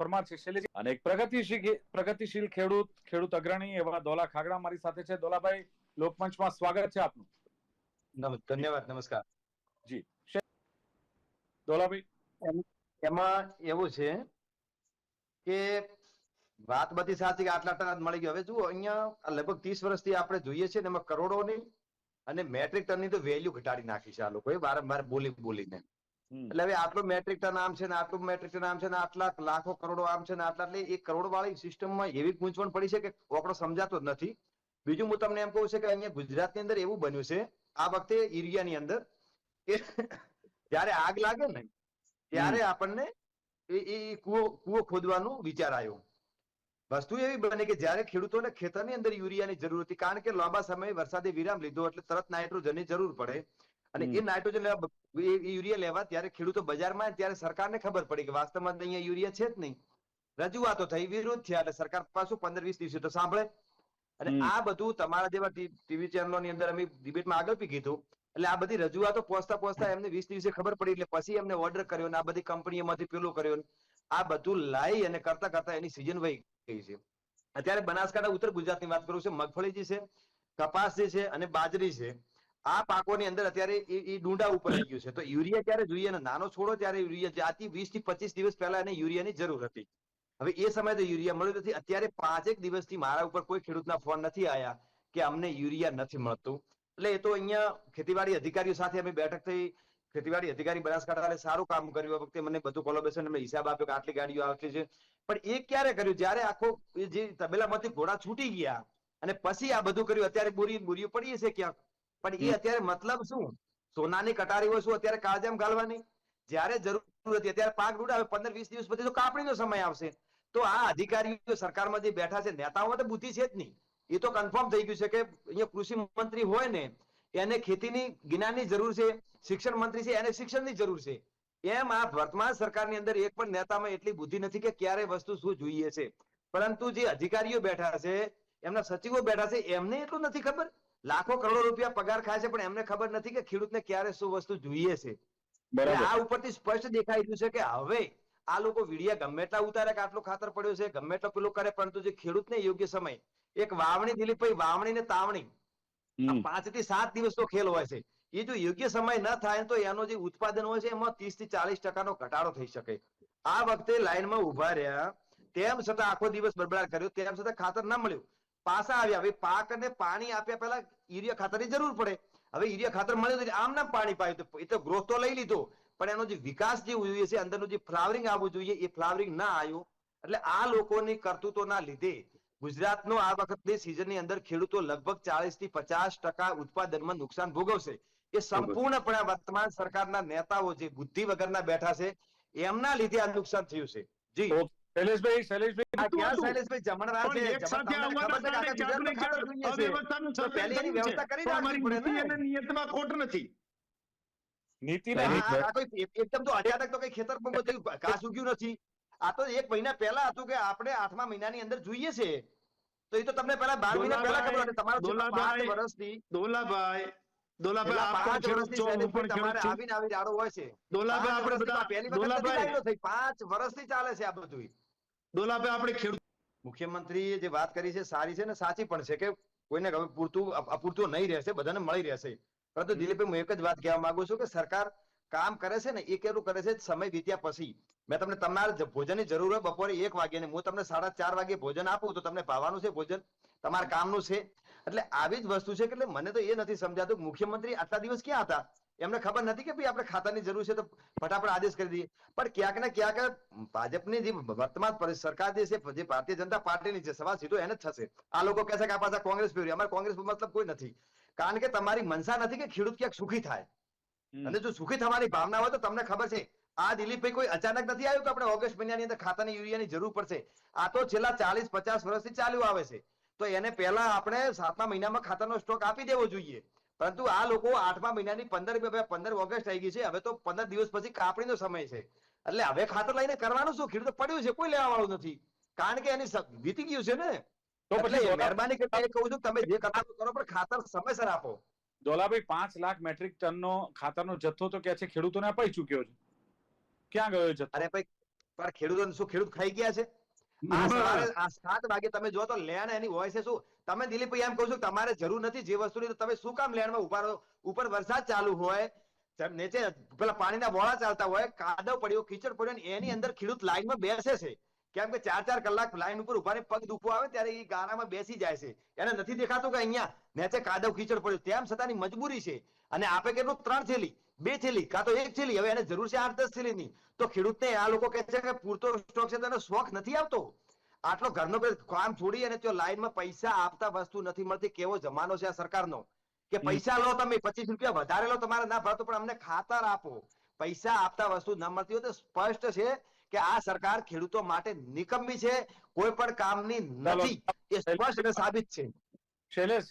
પરમાર છે અને એક પ્રગતિશીલ પ્રગતિશીલ ખેડૂત ખેડૂત અગ્રણી એવા દોલા ખાગડા મારી સાથે છે. દોલાભાઈ લોકમંચમાં સ્વાગત છે આપનું. ધન્યવાદ નમસ્કાર. જી. દોલાભાઈ. એમાં એવું છે કે વાત બધી સાચી કે આટલા ટકા મળી ગયો. હવે જુઓ અહીંયા લગભગ ત્રીસ વર્ષથી આપણે જોઈએ છીએ ને એમાં કરોડોની અને મેટ્રિક ટનની તો વેલ્યુ ઘટાડી નાખી છે આ લોકોએ. વારંવાર બોલી બોલીને. એટલે હવે આટલું મેટ્રિક ટન આમ છે ને આટલું મેટ્રિક ટન આમ છે ને આટલા લાખો કરોડો આમ છે ને આટલા એટલે એ કરોડ વાળી સિસ્ટમમાં એવી ગૂંચવણ પડી છે કે ઓકડો સમજાતો જ નથી. બીજું હું તમને એમ કહું છું કે અહીંયા ગુજરાતની અંદર એવું બન્યું છે આ વખતે એરિયાની અંદર કે જયારે આગ લાગે ને ત્યારે આપણને એ એ કુવો કૂવો ખોદવાનો વિચાર આવ્યો. વસ્તુ એવી બને કે જ્યારે ખેડૂતોને ખેતરની અંદર યુરિયાની જરૂર હતી કારણ કે લાંબા સમયે વરસાદે વિરામ લીધો એટલે તરત નાઇટ્રોજનની જરૂર પડે. અને એ નાઇટ્રોજન લેવા યુરિયા લેવા ત્યારે ખેડૂતો બજારમાં ત્યારે સરકારને ખબર પડી કે વાસ્તવમાં અહીંયા યુરિયા છે જ નહીં. રજૂઆતો થઈ વિરોધ થયા એટલે સરકાર પાછું પંદર વીસ દિવસે તો સાંભળે. અને આ બધું તમારા જેવા ટીવી ચેનલોની અંદર અમે ડિબેટમાં આગળ પી કીધું. એટલે આ બધી રજૂઆતો પહોંચતા પહોંચતા એમને વીસ દિવસે ખબર પડી એટલે પછી એમને ઓર્ડર કર્યો ને આ બધી કંપનીઓમાંથી પેલું કર્યો આ બધું લાઈ અને કરતા કરતા એની સિઝન વહી ગઈ છે. અત્યારે બનાસકાંઠા ઉત્તર ગુજરાતની વાત કરું છું મગફળી જે છે કપાસ જે છે અને બાજરી છે. આ પાકોની અંદર અત્યારે એ ડુંડા ઉપર આવી ગયું છે. તો યુરિયા ક્યારે જોઈએ નાનો છોડો ત્યારે યુરિયા જાતિ વીસથી પચીસ દિવસ પહેલા એને યુરિયાની જરૂર હતી. હવે એ સમયે તો યુરિયા મળ્યું નથી. અત્યારે પાંચેક દિવસથી મારા ઉપર કોઈ ખેડૂતના ફોન નથી આયા કે અમને યુરિયા નથી મળતું. એટલે એ તો અહીંયા ખેતીવાડી અધિકારીઓ સાથે અમે બેઠક થઈ, ખેતીવાડી અધિકારી બનાસકાંઠાએ સારું કામ કર્યું. આ વખતે મને બધું કોલોબેશન એમને હિસાબ આપ્યો કે આટલી ગાડીઓ આવતી છે. પણ એ ક્યારે કર્યું? જ્યારે આખો જે તબેલામાંથી ઘોડા છૂટી ગયા અને પછી આ બધું કર્યું, અત્યારે બોરી, બોરીઓ પડી છે ક્યાંક? પણ એ અત્યારે મતલબ શું? સોનાની કટારીઓ શું અત્યારે કાળજામ ગાળવાની? જ્યારે જરૂર હતી અત્યારે પાક રૂડા પંદર વીસ દિવસ પછી તો કાપણીનો સમય આવશે. તો આ અધિકારીઓ સરકારમાં જે બેઠા છે નેતાઓમાં તો બુદ્ધિ છે જ નહીં. એ તો કન્ફર્મ થઈ ગયું છે કે અહીંયા કૃષિ મંત્રી હોય ને એને ખેતીની જ્ઞાનની જરૂર છે શિક્ષણ મંત્રી છે એને શિક્ષણની જરૂર છે. એમ આ વર્તમાન સરકારની અંદર એક પણ નેતામાં એટલી બુદ્ધિ નથી કે ક્યારે વસ્તુ શું જોઈએ છે. પરંતુ જે અધિકારીઓ બેઠા છે એમના સચિવો બેઠા છે એમને એટલું નથી ખબર? લાખો કરોડો રૂપિયા પગાર ખાય છે પણ એમને ખબર નથી કે ખેડૂતને ક્યારે શું વસ્તુ જોઈએ છે. આ ઉપરથી સ્પષ્ટ દેખાઈ રહ્યું છે કે હવે આ લોકો વીડિયા ગમે એટલા ઉતારે કે આટલો ખાતર પડ્યો છે ગમે એટલો પેલું કરે પરંતુ જે ખેડૂતને યોગ્ય સમય એક વાવણી દિલીપભાઈ વાવણી ને તાવણી. પાંચથી સાત દિવસનો ખેલ હોય છે. એ જો યોગ્ય સમય ન થાય તો એનો જે ઉત્પાદન હોય છે એમાં ત્રીસથી ચાલીસ ટકાનો ઘટાડો થઈ શકે. આ વખતે લાઈનમાં ઊભા રહ્યા તેમ છતાં આખો દિવસ બરબડાટ કર્યો તેમ છતાં ખાતર ના મળ્યું. પાછા આવ્યા. હવે પાક પાણી આપ્યા પહેલા યુરિયા ખાતરની જરૂર પડે. હવે યુરિયા ખાતર મળ્યું તો આમ પાણી પાયું એ તો ગ્રોથ તો લઈ લીધો. પણ એનો જે વિકાસ જે જોઈએ છે, અંદરનું જે ફ્લાવરિંગ આવવું જોઈએ, એ ફ્લાવરિંગ ના આવ્યું. એટલે આ લોકોની કરતૂતોના લીધે ગુજરાતનો આ વખતની સિઝનની અંદર ખેડૂતો લગભગ ચાલીસથી પચાસ ટકા ઉત્પાદનમાં નુકસાન ભોગવશે. એ સંપૂર્ણપણે વર્તમાન સરકારના નેતાઓ જે બુદ્ધિ વગરના બેઠા છે, એમના લીધે આ નુકસાન થયું છે. જી. શૈલેષભાઈ શૈલેષભાઈ ક્યાં શૈલેષભાઈ? જમણવાર છે પણ ખાતર. વ્યવસ્થા કરી રાખવી પડે નીતિ નિયતમાં ખોટ નથી. એકદમ તો અચાનક તો કઈ ખેતરમાં બધું ઘાસ ઉગ્યું નથી. આ તો એક મહિના પહેલા હતું કે આપણે આઠમા મહિનાની અંદર જોઈએ છે. તો એ તો તમને પહેલા બાર મહિના પહેલા ખબર હતી તમારો પાંચ દોલાભાઈ, વર્ષથી દોલાભાઈ દોલાભાઈ પણ પણ. પાંચ વર્ષથી ચાલે છે આ બધું દોલાભાઈ આપણે ખેડૂત મુખ્યમંત્રીએ જે વાત કરી છે સારી છે ને સાચી પણ છે કે કોઈને હવે પૂરતું અપૂરતું નહીં રહેશે બધાને મળી રહેશે. પરંતુ દિલીપભાઈ હું એક જ વાત કહેવા માંગુ છું કે સરકાર કામ કરે છે ને એ કેટલું કરે છે સમય વીત્યા પછી. મેં તમને તમારે ભોજનની જરૂર હોય બપોરે એક વાગે ને હું તમને સાડા ચાર વાગે ભોજન આપું તો તમને ભાવવાનું છે ભોજન તમારા કામનું છે. એટલે આવી જ વસ્તુ છે એટલે મને તો એ નથી સમજાતું મુખ્યમંત્રી આટલા દિવસ ક્યાં હતા? એમને ખબર નથી કે ભાઈ આપણે ખાતાની જરૂર છે તો ફટાફટ આદેશ કરી દઈએ. પણ ક્યાંક ને ક્યાંક ભાજપની જે વર્તમાન સરકાર જે છે જે ભારતીય જનતા પાર્ટીની છે સવાલ સીધો એને જ થશે. આ લોકો કહેશે કે આ પાછા કોંગ્રેસ ફેરવી. અમારે કોંગ્રેસ મતલબ કોઈ નથી. કારણ કે તમારી મનસા નથી કે ખેડૂત ક્યાંક સુખી થાય. અને જો સુખી થવાની ભાવના હોય તો તમને ખબર છે આ દિલીપભાઈ કોઈ અચાનક નથી આવ્યું કે આપણે ઓગસ્ટ મહિનાની અંદર ખાતાની યુરિયાની જરૂર પડશે? આ તો છેલ્લા ચાલીસ પચાસ વર્ષથી ચાલ્યું આવે છે. તો એને પહેલા આપણે સાતમા મહિનામાં ખાતાનો સ્ટોક આપી દેવો જોઈએ. પરંતુ આ લોકો આઠમા મહિનાની પંદર પંદર ઓગસ્ટ આવી ગઈ છે. હવે તો પંદર દિવસ પછી કાપણીનો સમય છે. એટલે હવે ખાતર લઈને કરવાનું શું? ખેડૂત પડ્યું છે. કોઈ લેવા વાળું નથી. કારણ કે એની વીતી ગયું છે ને. તો પછી મહેરબાની કરીને કહું છું તમે જે કરતા કરો પણ ખાતર સમયસર આપો. દોલાભાઈ પાંચ લાખ મેટ્રિક ટનનો ખાતરનો જથ્થો તો કે છે ખેડૂતોને અપાઈ ચુક્યો છે. ક્યાં ગયો જથ્થો? અરે ભાઈ પણ ખેડૂતોને શું? ખેડૂત ખાઈ ગયા છે? આ સાત વાગે તમે જો તો લેણ એની હોય છે શું? તમે દિલીપ એમ કહું છું તમારે જરૂર નથી જે વસ્તુની તો તમે શું કામ લેણમાં ઊભા રહો? ઉપર વરસાદ ચાલુ હોય નીચે પેલા પાણીના બોળા ચાલતા હોય કાદવ પડ્યો કીચડ પડ્યો એની અંદર ખેડૂત લાઈનમાં બેસે છે. કેમ કે ચાર ચાર કલાક લાઈન ઉપર ઊભા રહીને પગ દુખવો આવે ત્યારે એ ગારામાં બેસી જાય છે. એને નથી દેખાતું કે અહીંયા નેચે કાદવ કીચડ પડ્યો. તેમ છતાંની મજબૂરી છે. અને આપે કેટલું? ત્રણ થેલી બે થેલી કાં તો એક થેલી હવે એને જરૂર છે આઠ દસ થેલીની. તો ખેડૂતને આ લોકો કહે છે કે પૂરતો સ્ટોક છે તેનો શોખ નથી આવતો. આટલો ઘરનો કામ છોડી અને જો લાઈનમાં પૈસા આપતા વસ્તુ નથી મળતી. કેવો જમાનો છે આ સરકારનો. કે પૈસા લો તમે પચીસ રૂપિયા વધારે લો તમારે ના ભરતો પણ અમને ખાતર આપો. પૈસા આપતા વસ્તુ ના મળતી હોય તો સ્પષ્ટ છે કે આ સરકાર ખેડૂતો માટે નિકમ્મી છે કોઈ પણ કામની નથી. એ સ્પષ્ટ અને સાબિત છે. શૈલેષ